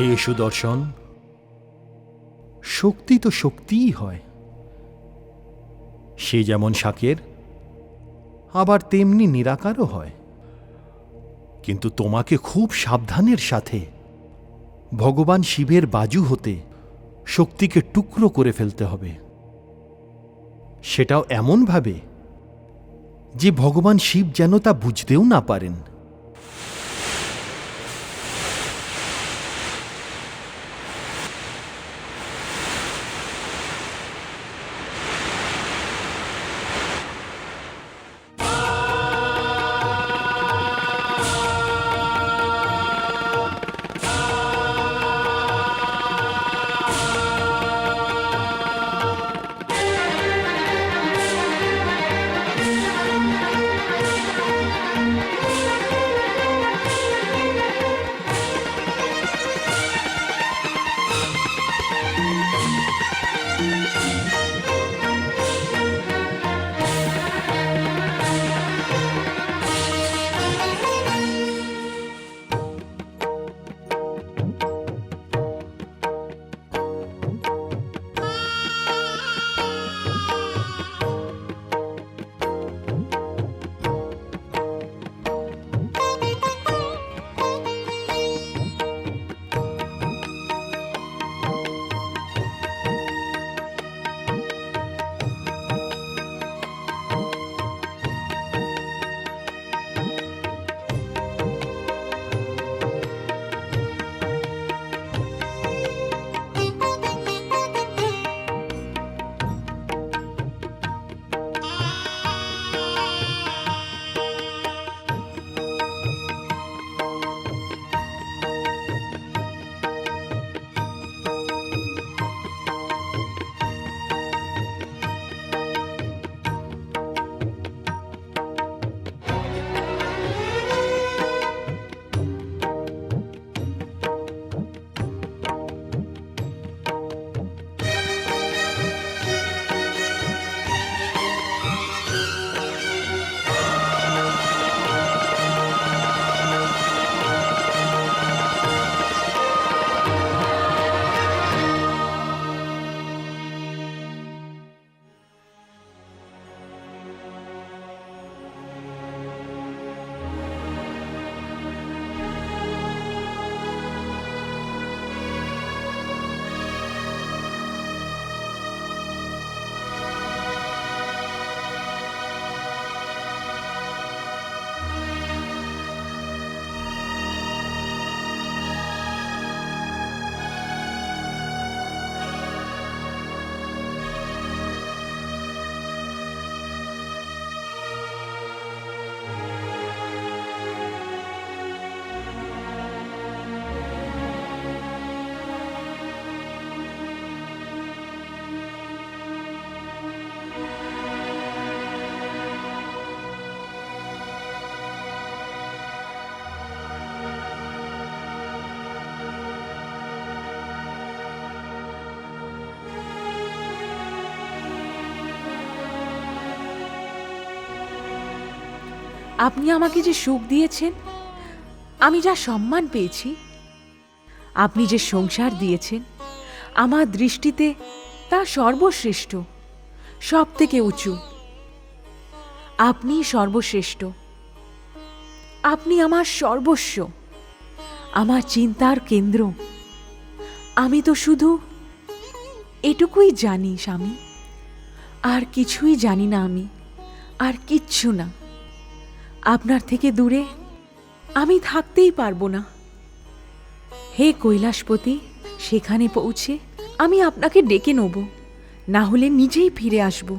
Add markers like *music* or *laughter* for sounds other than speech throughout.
হে সুদর্শন, শক্তি তো শক্তিই হয়। সে যেমন শাকের, আবার তেমনি নিরাকারও হয়। কিন্তু তোমাকে খুব সাবধানের সাথে ভগবান শিবের বাজু হতে শক্তিকে টুকরো করে ফেলতে হবে। সেটাও এমনভাবে যে ভগবান শিব যেন তা বুঝতেও না পারেন। আপনি আমাকে যে সুখ দিয়েছেন, আমি যা সম্মান পেয়েছি, আপনি যে সংসার দিয়েছেন, আমার দৃষ্টিতে তা সর্বশ্রেষ্ঠ সব থেকে উঁচু। আপনি সর্বশ্রেষ্ঠ। আপনি আমার সর্বস্ব, আমার চিন্তার কেন্দ্র। আমি তো শুধু এটুকুই জানি, স্বামী। আর কিছুই জানি না আমি, আর কিচ্ছু না। আপনার থেকে দূরে আমি থাকতেই পারব না। হে কৈলাসপতি, সেখানে পৌঁছে আমি আপনাকে ডেকে নেব, না হলে নিজেই ফিরে আসব।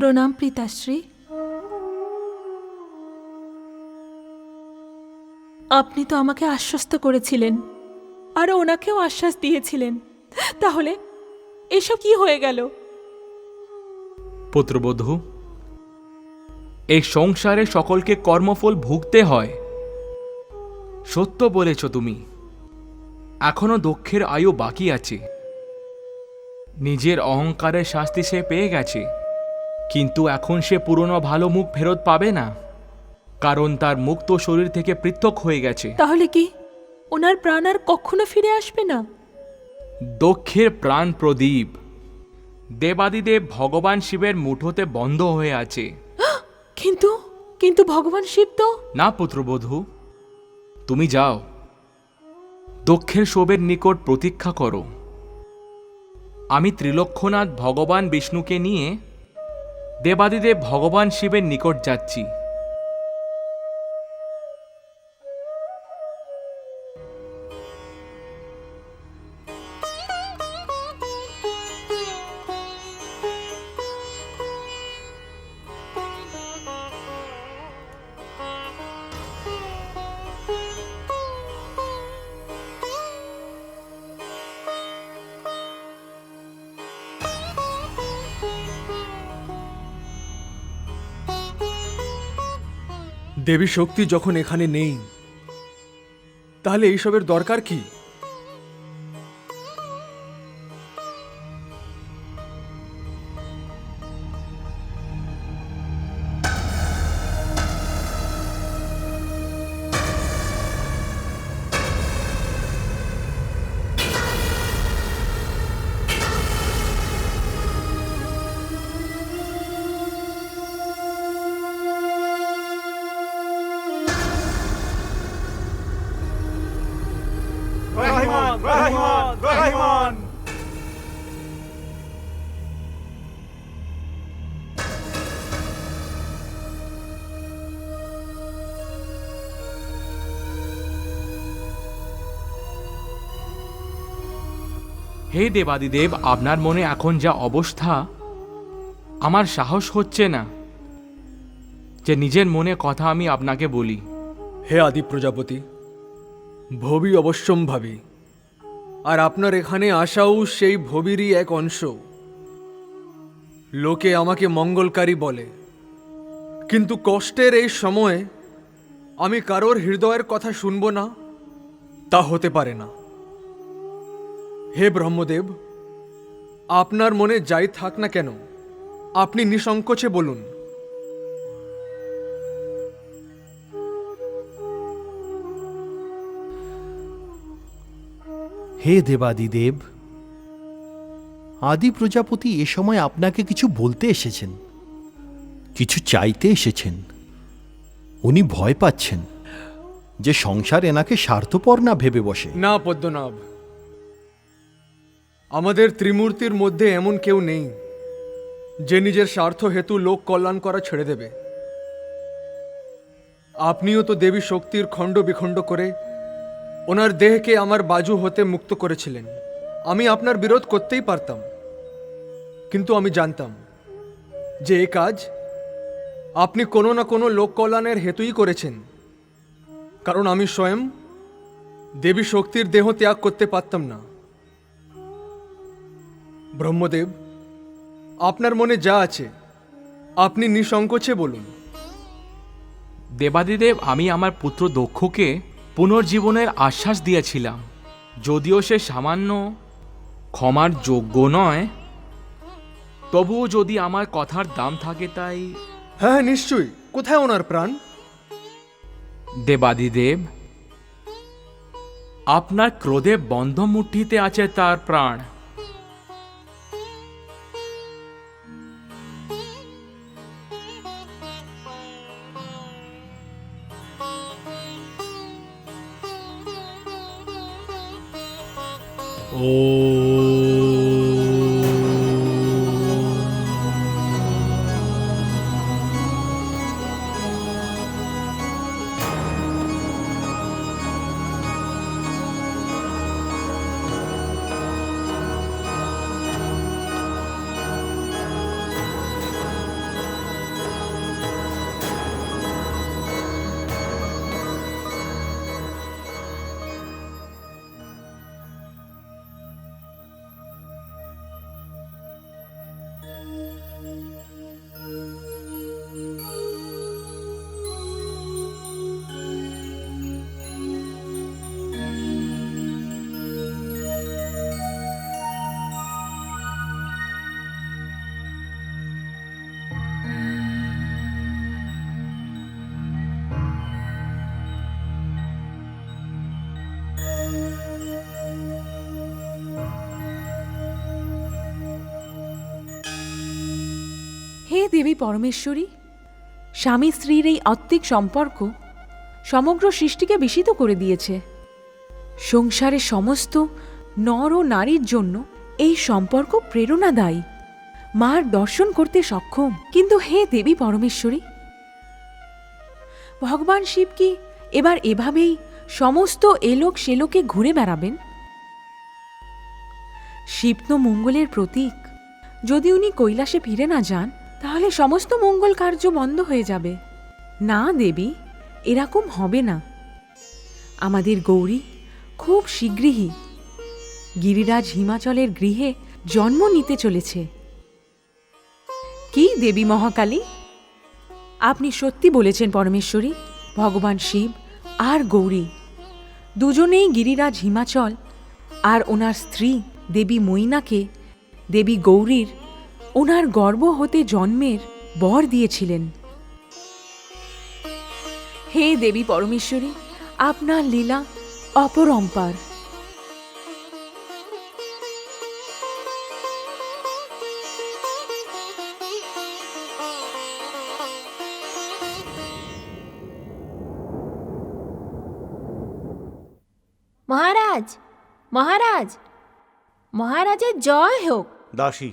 প্রণাম পিতাশ্রী আপনি তো আমাকে আশ্বস্ত করেছিলেন, আর ওনাকেও আশ্বাস দিয়েছিলেন। তাহলে, এসব কি হয়ে গেল? পুত্রবধূ, এই সংসারে সকলকে কর্মফল ভুগতে হয়। সত্য বলেছ তুমি। এখনও দক্ষের আয়ু বাকি আছে। নিজের অহংকারের শাস্তি সে পেয়ে গেছে। কিন্তু এখন সে পুরনো ভালো মুখ ফেরত পাবে না। কারণ তার মুক্ত শরীর থেকে পৃথক হয়ে গেছে। তাহলে কি? ওনার প্রাণ আর কখনো ফিরে আসবে না? দক্ষের প্রাণ প্রদীপ। দেবাদিদেব ভগবান শিবের মুঠোতে বন্ধ হয়ে আছে। *gasps* কিন্তু কিন্তু ভগবান শিব তো? না পুত্রবধূ। তুমি যাও। দক্ষের শোবের নিকট প্রতীক্ষা করো। আমি ত্রিলক্ষনাথ ভগবান বিষ্ণুকে নিয়ে দেবাদিদেব ভগবান শিবের নিকট যাচ্ছি। দেবী শক্তি যখন এখানে নেই তাহলে এইসবের দরকার কি? হে দেবাদিদেব, আপনার মনে এখন যা অবস্থা, আমার সাহস হচ্ছে না যে নিজের মনে কথা আমি আপনাকে বলি। হে আদি প্রজাপতি, ভবি অবশ্যম্ভাবী, আর আপনার এখানে আসাও সেই ভবিরই এক অংশ। লোকে আমাকে মঙ্গলকারী বলে, কিন্তু কষ্টের এই সময়ে আমি কারোর হৃদয়ের কথা শুনব না, তা হতে পারে না। হে ব্রহ্মদেব আপনার মনে যাই থাক না কেন আপনি নিসংকোচে বলুন। হে দেবাদিদেব আদি প্রজাপতি এ সময় আপনাকে কিছু বলতে এসেছেন কিছু চাইতে এসেছেন উনি ভয় পাচ্ছেন যে সংসার এনাকে স্বার্থপর না ভেবে বসে। না পদ্মনাভ আমাদের ত্রিমূর্তির মধ্যে এমন কেউ নেই, যে নিজের স্বার্থ হেতু লোক কল্যাণ করা ছেড়ে দেবে। আপনিও তো দেবী শক্তির খণ্ড বিখণ্ড করে ওনার দেহকে আমার বাজু হতে মুক্ত করেছিলেন। আমি আপনার বিরোধ করতেই পারতাম, কিন্তু আমি জানতাম যে এ কাজ আপনি কোনো না কোনো লোক কল্যাণের হেতুই করেছেন, কারণ আমি স্বয়ং দেবী শক্তির দেহ ত্যাগ করতে পারতাম না। ব্রহ্মদেব আপনার মনে যা আছে আপনি নিঃসংকোচে বলুন। দেবাদিদেব আমি আমার পুত্র দক্ষকে পুনর্জীবনের আশ্বাস দিয়েছিলাম। যদিও সে সামান্য ক্ষমার যোগ্য নয় তবুও যদি আমার কথার দাম থাকে তাই হ্যাঁ হ্যাঁ নিশ্চয়ই। কোথায় ওনার প্রাণ? দেবাদিদেব আপনার ক্রোধে বন্ধ মুঠিতে আছে তার প্রাণ। Oh. দেবী পরমেশ্বরী, স্বামী স্ত্রীর এই আত্মিক সম্পর্ক সমগ্র সৃষ্টিকে বিষিত করে দিয়েছে। সংসারের সমস্ত নর ও নারীর জন্য এই সম্পর্ক প্রেরণাদায়ী। মার দর্শন করতে সক্ষম। কিন্তু হে দেবী পরমেশ্বরী, ভগবান শিব কি এবার এভাবেই সমস্ত এলোক সেলোকে ঘুরে বেড়াবেন? শিব তো মঙ্গলের প্রতীক, যদি উনি কৈলাসে ফিরে না যান তাহলে সমস্ত মঙ্গল কার্য বন্ধ হয়ে যাবে। না, দেবী, এরকম হবে না। আমাদের গৌরী খুব শীঘ্রই গিরিরাজ হিমাচলের গৃহে জন্ম নিতে চলেছে। কি, দেবী মহাকালী? আপনি সত্যি বলেছেন, পরমেশ্বরী, ভগবান শিব আর গৌরী। দুজনেই গিরিরাজ হিমাচল আর ওনার স্ত্রী, দেবী মৈনাকে দেবী গৌরীর ওনার গর্ব হতে জন্মের বর দিয়েছিলেন। হে দেবী পরমেশ্বরী আপনার লীলা অপরম্পার। মহারাজ মহারাজ মহারাজের জয় হোক। দাসী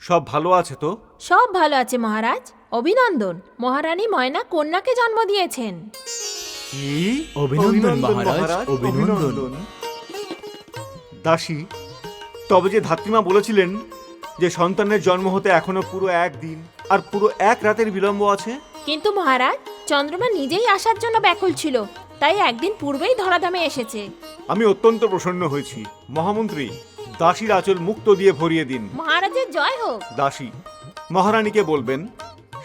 সব ভালো আছে তো? সব ভালো আছে মহারাজ। অভিনন্দন। মহারানী ময়না কন্যাকে জন্ম দিয়েছেন। কি? অভিনন্দন, মহারাজ, অভিনন্দন। দাসী তবে যে ধাত্রীমা বলেছিলেন যে সন্তানের জন্ম হতে এখনও পুরো এক দিন আর পুরো এক রাতের বিলম্ব আছে? কিন্তু মহারাজ চন্দ্রমা নিজেই আসার জন্য ব্যাকুল ছিল তাই একদিন পূর্বেই ধরাধামে এসেছে। আমি অত্যন্ত প্রসন্ন হয়েছি। মহামন্ত্রী দাসীর আঁচল মুক্ত দিয়ে ভরিয়ে দিন। মহারাজের জয় হোক। দাসী মহারানীকে বলবেন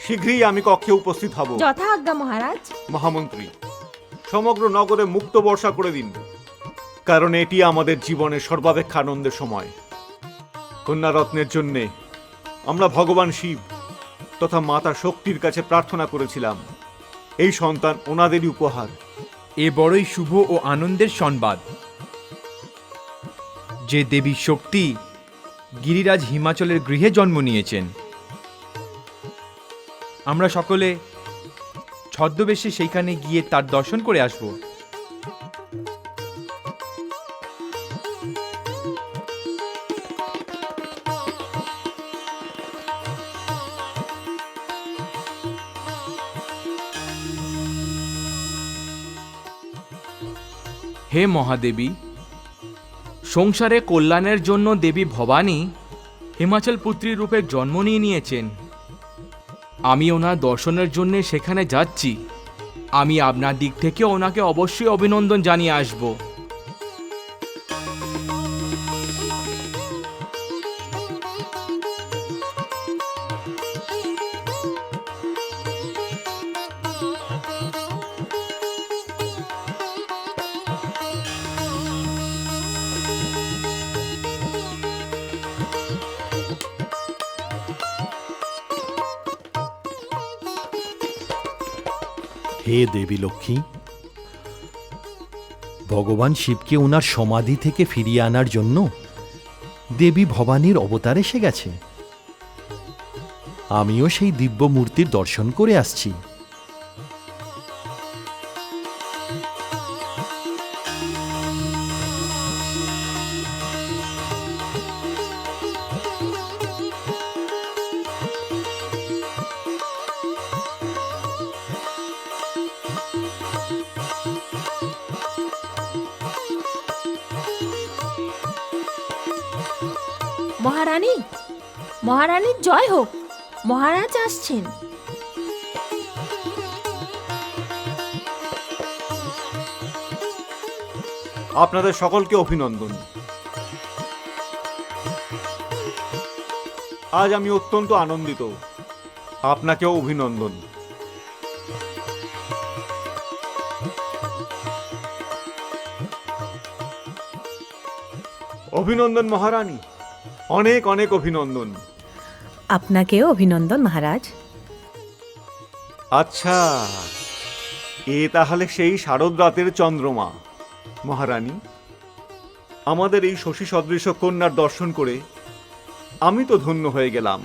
শীঘ্রই আমি কক্ষে উপস্থিত হব। যথা আজ্ঞা মহারাজ। মহামন্ত্রী সমগ্র নগরে মুক্ত বর্ষা করে দিন কারণ এটি আমাদের জীবনের সর্বাপেক্ষা আনন্দের সময়। কন্যারত্নের জন্যে আমরা ভগবান শিব তথা মাতা শক্তির কাছে প্রার্থনা করেছিলাম। এই সন্তান ওনাদেরই উপহার। এ বড়ই শুভ ও আনন্দের সংবাদ। যে দেবী শক্তি গিরিরাজ হিমাচলের গৃহে জন্ম নিয়েছেন। আমরা সকলে ছদ্মবেশে সেইখানে গিয়ে তার দর্শন করে আসব। হে মহাদেবী সংসারে কল্যাণের জন্য দেবী ভবানী হিমাচল পুত্রী রূপে জন্ম নিয়ে নিয়েছেন। আমি ওনার দর্শনের জন্য সেখানে যাচ্ছি। আমি আপনার দিক থেকে ওনাকে অবশ্যই অভিনন্দন জানিয়ে আসব। হে দেবী লক্ষ্মী, ভগবান শিবকে ওনার সমাধি থেকে ফিরিয়ে আনার জন্য দেবী ভবানীর অবতার এসে গেছে। আমিও সেই দিব্য মূর্তির দর্শন করে আসছি। মহারানী? মহারানীর জয় হোক। মহারাজ আসছেন। আপনাদের সকলকে অভিনন্দন। আজ আমি অত্যন্ত আনন্দিত। আপনাকেও অভিনন্দন। অভিনন্দন মহারানী। অনেক অনেক অভিনন্দন। আপনাকেও অভিনন্দন মহারাজ। আচ্ছা এ তাহলে সেই শারদ রাতের চন্দ্রমা। মহারানী আমাদের এই শশী সদৃশ কন্যার দর্শন করে আমি তো ধন্য হয়ে গেলাম।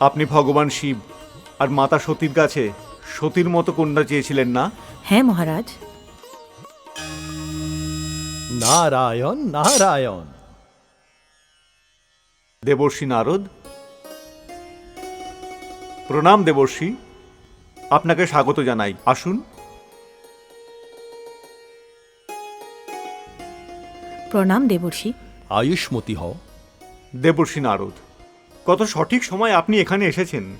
আপনি ভগবান শিব আর মাতা সতীর কাছে সতীর মতো কন্যা চেয়েছিলেন না? হ্যাঁ মহারাজ। নারায়ণ নারায়ণ। দেবর্ষী নারদ। প্রণাম দেবর্ষী আপনাকে স্বাগত জানাই। আসুন। প্রণাম দেবর্ষি। আয়ুষ্মতি হও। দেবর্ষী নারদ কত সঠিক সময় আপনি এখানে এসেছেন।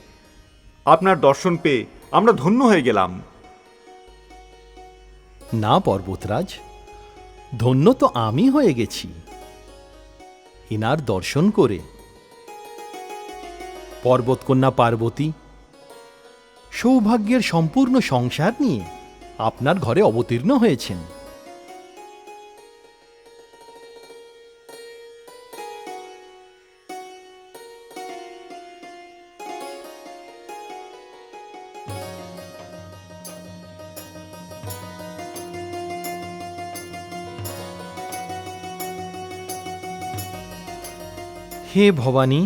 আপনার দর্শন পেয়ে আমরা ধন্য হয়ে গেলাম। না পর্বতরাজ ধন্য তো আমি হয়ে গেছি। ইনার দর্শন করে পর্বতকন্যা পার্বতী সৌভাগ্যের সম্পূর্ণ সংসার নিয়ে আপনার ঘরে অবতীর্ণ হয়েছেন। হে ভবানী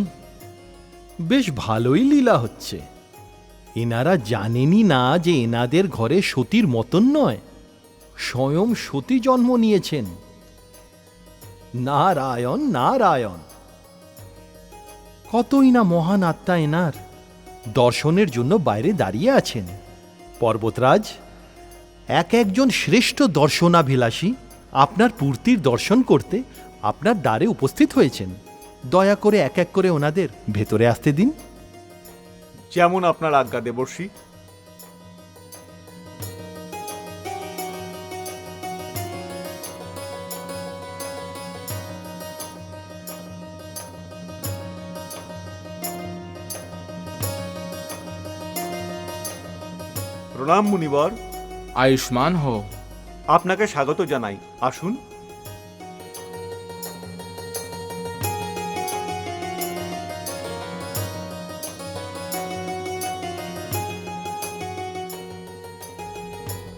বেশ ভালোই লীলা হচ্ছে। এনারা জানেনই না যে এনাদের ঘরে সতীর মতন নয়, স্বয়ং সতী জন্ম নিয়েছেন। নারায়ণ নারায়ণ। কতই না মহান আত্মা এনার, দর্শনের জন্য বাইরে দাঁড়িয়ে আছেন। পর্বতরাজ, এক একজন শ্রেষ্ঠ দর্শনাভিলাষী আপনার পূর্তির দর্শন করতে আপনার দ্বারে উপস্থিত হয়েছেন। দয়া করে এক এক করে ওনাদের ভেতরে আসতে দিন। যেমন আপনার আজ্ঞা দেবর্ষী। প্রণাম মুনিবর। আয়ুষ্মান হও। আপনাকে স্বাগত জানাই। আসুন।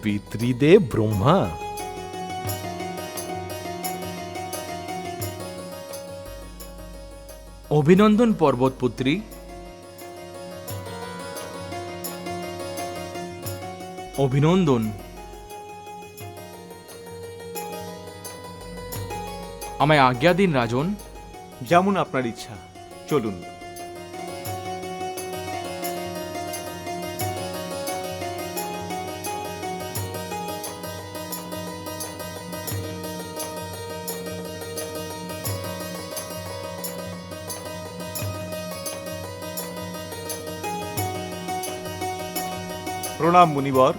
পিতৃদেব ব্রহ্মা। অভিনন্দন পর্বতপুত্রী। অভিনন্দন। আমায় আজ্ঞা দিন রাজন। যেমন আপনার ইচ্ছা। চলুন। প্রণাম মুনিবর।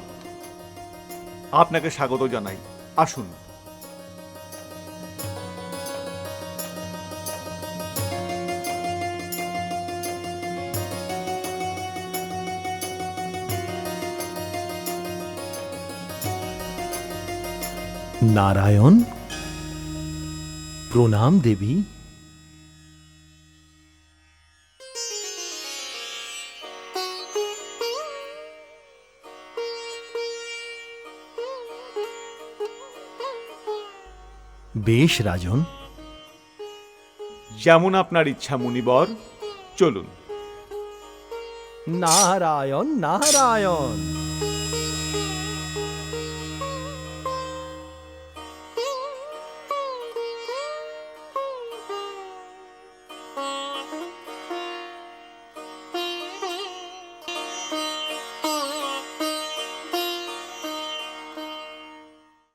আপনাকে স্বাগত জানাই। আসুন। নারায়ণ প্রণাম দেবী। বেশ রাজন। যেমন আপনার ইচ্ছা মুনিবর। চলুন। নারায়ণ নারায়ণ।